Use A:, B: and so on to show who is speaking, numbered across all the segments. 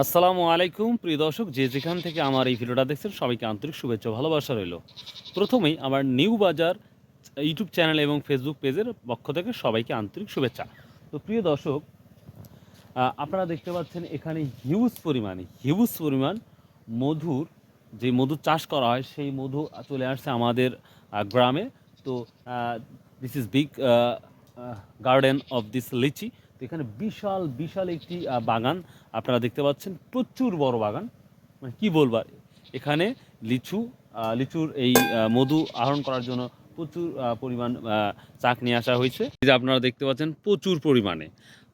A: আসসালামু আলাইকুম, প্রিয় দর্শক, যে যেখান থেকে আমার এই ভিডিওটা দেখছেন, সবাইকে আন্তরিক শুভেচ্ছা ভালোবাসা রইল। প্রথমেই আমার নিউ বাজার ইউটিউব চ্যানেল এবং ফেসবুক পেজের পক্ষ থেকে সবাইকে আন্তরিক শুভেচ্ছা। তো প্রিয় দর্শক আপনারা দেখতে পাচ্ছেন এখানে হিউজ পরিমাণে, হিউজ পরিমাণ মধুর যে মধু চাষ করা হয়, সেই মধু চলে আসছে আমাদের গ্রামে। তো this is big garden of this litchi. তো এখানে বিশাল বিশাল একটি বাগান আপনারা দেখতে পাচ্ছেন। প্রচুর বড় বাগান। মানে কি বলব আর, এখানে লিচু লিচুর এই মধু আহরণ করার জন্য প্রচুর পরিমাণ চাক নিয়ে আসা হয়েছে। যে আপনারা দেখতে পাচ্ছেন প্রচুর পরিমাণে।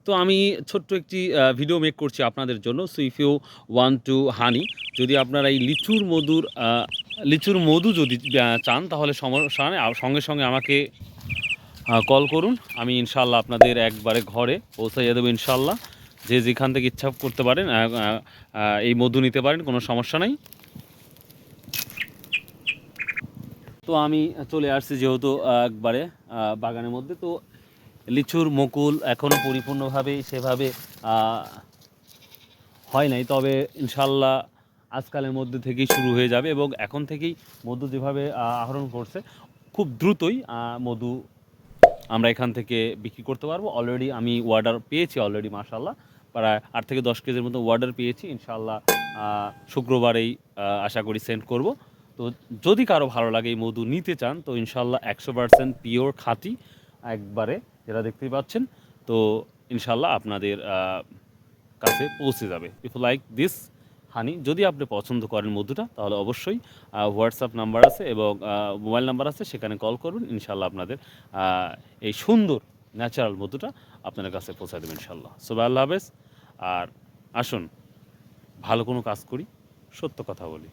A: তো আমি ছোট্ট একটি ভিডিও মেক করছি আপনাদের জন্য। So if you want to honey যদি আপনারা এই লিচুর মধুর লিচুর মধু যদি চান তাহলে সঙ্গে সঙ্গে আমাকে কল করুন। আমি ইনশাল্লাহ আপনাদের একবারে ঘরে পৌঁছাইয়ে দেবো ইনশাল্লাহ যে যেখান থেকে ইচ্ছা করতে পারেন এই মধু নিতে পারেন, কোনো সমস্যা নাই। তো আমি চলে আসছি যেহেতু একবারে বাগানের মধ্যে। তো লিচুর মুকুল এখনও পরিপূর্ণভাবে সেভাবে হয় নাই। তবে ইনশাল্লাহ আজকালের মধ্যে থেকেই শুরু হয়ে যাবে এবং এখন থেকেই মধু যেভাবে আহরণ করছে, খুব দ্রুতই মধু আমরা এখান থেকে বিক্রি করতে পারব। অলরেডি আমি অর্ডার পেয়েছি অলরেডি মাশাল্লাহ প্রায় আট থেকে দশ কেজির মতো অর্ডার পেয়েছি ইনশাল্লাহ শুক্রবারেই আশা করি সেন্ড করব। তো যদি কারও ভালো লাগে এই মধু নিতে চান, তো ইনশাল্লাহ একশো পার্সেন্ট পিওর খাঁটি একবারে, যেটা দেখতেই পাচ্ছেন, তো ইনশাল্লাহ আপনাদের কাছে পৌঁছে যাবে। ইফ লাইক দিস হানি, যদি আপনি পছন্দ করেন মধুটা, তাহলে অবশ্যই হোয়াটসঅ্যাপ নাম্বার আছে এবং মোবাইল নাম্বার আছে, সেখানে কল করুন ইনশাল্লাহ আপনাদের এই সুন্দর ন্যাচারাল মধুটা আপনাদের কাছে পৌঁছে দেবেন ইনশাল্লাহ সোবাই আল্লাহ হাফেজ, আর আসুন, ভালো কোনো কাজ করি, সত্য কথা বলি।